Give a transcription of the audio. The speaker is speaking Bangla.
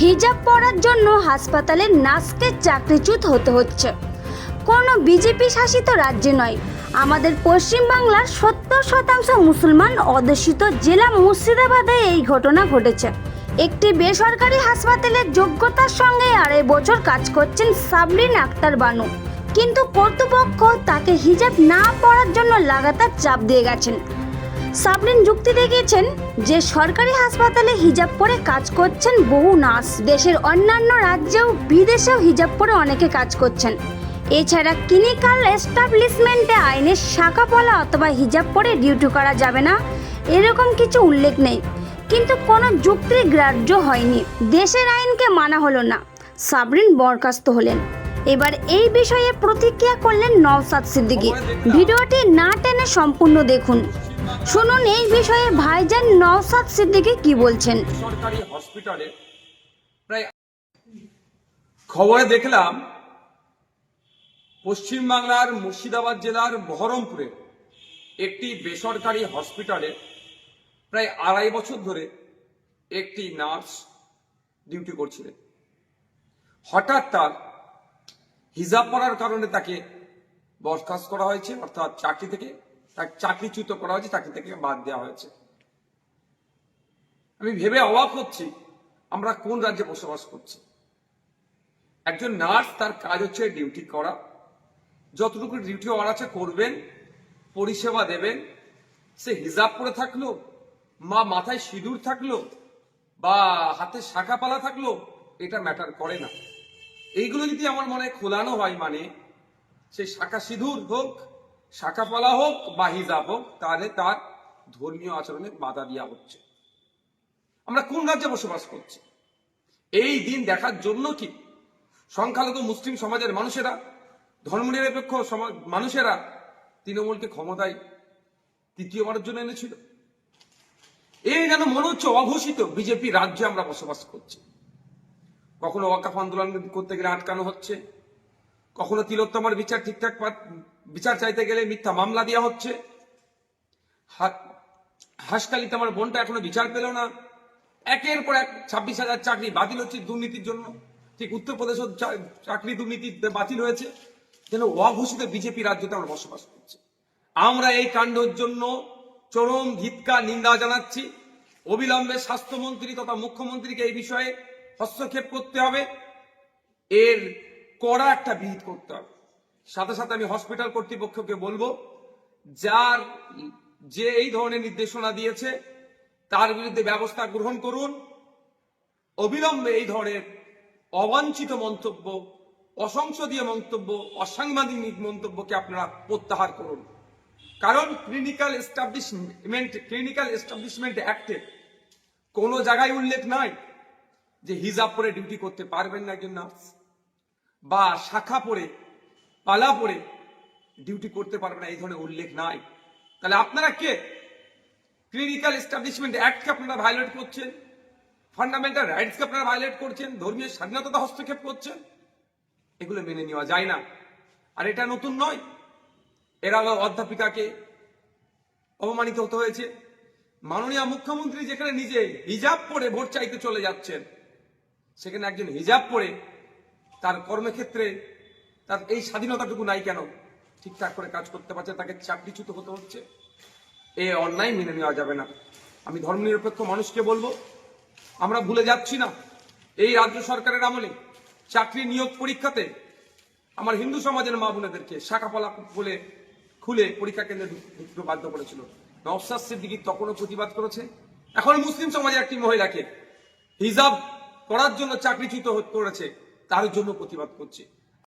হিজাব পরার জন্য হাসপাতালে নার্সকে চাকরিচ্যুত হতে হচ্ছে। কোনো বিজেপি শাসিত রাজ্যে নয়। আমাদের পশ্চিমবাংলার সত্তর শতাংশ মুসলমান অধ্যুষিত জেলা মুর্শিদাবাদে এই ঘটনা ঘটেছে। একটি বেসরকারি হাসপাতালের যোগ্যতার সঙ্গে আড়াই বছর কাজ করছেন সাবরিন আক্তার বানু। কিন্তু কর্তৃপক্ষ তাকে হিজাব না পরার জন্য লাগাতার চাপ দিয়ে গেছেন। সাবরিন যুক্তি দেখিয়েছেন যে সরকারি হাসপাতালে হিজাব পরে কাজ করছেন বহু নার্স। দেশের অন্যান্য রাজ্যেও বিদেশেও হিজাব পরে অনেকে কাজ করছেন। এছাড়া ক্লিনিক্যাল এস্টাবলিশমেন্টে আইনের শাখা পলা অথবা হিজাব পরে ডিউটি করা যাবে না এরকম কিছু উল্লেখ নেই। কিন্তু কোনো যুক্তি গ্রাহ্য হয়নি। দেশের আইনকে মানা হলো না। সাবরিন বরখাস্ত হলেন। এবার এই বিষয়ে প্রতিক্রিয়া করলেন নওসাদ সিদ্দিকী। ভিডিওটি না টেনে সম্পূর্ণ দেখুন। শুনুন এই বিষয়ে ভাইজান নওসাদ সিদ্দিকী কি বলছেন? সরকারি হসপিটালে প্রায় খবরে দেখলাম, পশ্চিমবাংলার মুর্শিদাবাদ জেলার বহরমপুরে একটি বেসরকারি হসপিটালে প্রায় আড়াই বছর ধরে একটি নার্স ডিউটি করছিলেন হঠাৎ তার হিজাব পড়ার কারণে তাকে বরখাস্ত করা হয়েছে, অর্থাৎ চাকরি থেকে তাকে চাকরিচ্যুত করা হয়েছে চাকরি থেকে বাদ দেওয়া হয়েছে। আমি ভেবে অবাক হচ্ছি, আমরা কোন রাজ্যে বসবাস করছি। একজন নার্স তার কাজ হচ্ছে ডিউটি করা। যতটুকু ডিউটি ওর আছে করবেন, পরিষেবা দেবেন। সে হিজাব করে থাকল, মা মাথায় সিঁদুর থাকল, বা হাতে শাখা পালা থাকল, এটা ম্যাটার করে না। এইগুলো যদি আমার মনে খোলানো হয় মানে সে শাখা সিঁদুর হোক শাখা পালা হোক বা হিজাব হোক, তাহলে তার ধর্মীয় আচরণে বাধা দেওয়া হচ্ছে। আমরা কোন রাজ্যে বসবাস করছি? এই দিন দেখার জন্য কি? সংখ্যালঘু মুসলিম সমাজের মানুষেরা, ধর্মনিরপেক্ষ সমাজ মানুষেরা তৃণমূলকে ক্ষমতায় তৃতীয়বারের জন্য এনেছিল। এই যেন মনে হচ্ছে অঘোষিত বিজেপি রাজ্যে আমরা বসবাস করছি। কখনো ওয়াকাফ আন্দোলন করতে গেলে আটকানো হচ্ছে। কখনো তিলোত্তমার বিচার ঠিকঠাক বিচার চাইতে গেলে মিথ্যা মামলা দেওয়া হচ্ছে। হা- হাসকালিতে আমার বোনটা এখনও বিচার পেল না। একের পর এক ছাব্বিশ হাজার চাকরি বাতিল হচ্ছে দুর্নীতির জন্য। ঠিক উত্তরপ্রদেশও চাকরি দুর্নীতি বাতিল হয়েছে। যেন অঘোষিত বিজেপি রাজ্যতে আমরা বসবাস করছি। আমরা এই কাণ্ডের জন্য চরম ধিৎকার, নিন্দা জানাচ্ছি। অবিলম্বে স্বাস্থ্যমন্ত্রী তথা মুখ্যমন্ত্রীকে এই বিষয়ে হস্তক্ষেপ করতে হবে। এর কড়া একটা বিহিত করতে হবে। সাথে সাথে আমি হসপিটাল কর্তৃপক্ষকে বলব, যার যে এই ধরনের নির্দেশনা দিয়েছে, তার বিরুদ্ধে ব্যবস্থা গ্রহণ করুন। অবিলম্বে এই ধরনের অবাঞ্ছিত মন্তব্য অসংসদীয় মন্তব্য, অসাংবাদিক মন্তব্যকে আপনারা প্রত্যাহার করুন। কারণ ক্লিনিক্যাল এস্টাবলিশমেন্ট ক্লিনিক্যাল এস্টাবলিশমেন্ট অ্যাক্টে কোনো জায়গায় উল্লেখ নাই যে হিজাব পরে ডিউটি করতে পারবেন না একজন নার্স বা শাখা পরে পালা পরে ডিউটি করতে পারবে না, এই ধরনের উল্লেখ নাই। তাহলে আপনারা কে? ক্লিনিক্যাল এস্টাবলিশমেন্ট অ্যাক্টকে আপনারা ভায়োলেট করছেন? ফান্ডামেন্টাল রাইটসকে আপনারা ভায়োলেট করছেন? ধর্মীয় স্বাধীনতা হস্তক্ষেপ করছেন? এগুলো মেনে নেওয়া যায় না। আর এটা নতুন নয়। এর অধ্যাপিকাকে অপমানিত হতে হয়েছে। মাননীয় মুখ্যমন্ত্রী যেখানে নিজে হিজাব পরে ভোট চাইতে চলে যাচ্ছেন, সেখানে একজন হিজাব পরে তার কর্মক্ষেত্রে তার এই স্বাধীনতাটুকু নাই কেন? ঠিকঠাক করে কাজ করতে পারছে তাকে চাকরিচ্যুত হতে হচ্ছে। এ অন্যায় মেনে নেওয়া যাবে না। আমি ধর্মনিরপেক্ষ মানুষকে বলব, আমরা ভুলে যাচ্ছি না, এই রাজ্য সরকারের আমলে চাকরি নিয়োগ পরীক্ষাতে আমার হিন্দু সমাজের মা বোনেদেরকে শাখাপালা বলে খুলে পরীক্ষা কেন্দ্রে ঢুকতে বাধ্য করেছিল। নওসাদ সিদ্দিকি তখনও প্রতিবাদ করেছে। এখন মুসলিম সমাজের একটি মহিলাকে হিজাব করার জন্য চাকরিচ্যুত করেছে, তার জন্য প্রতিবাদ করছে।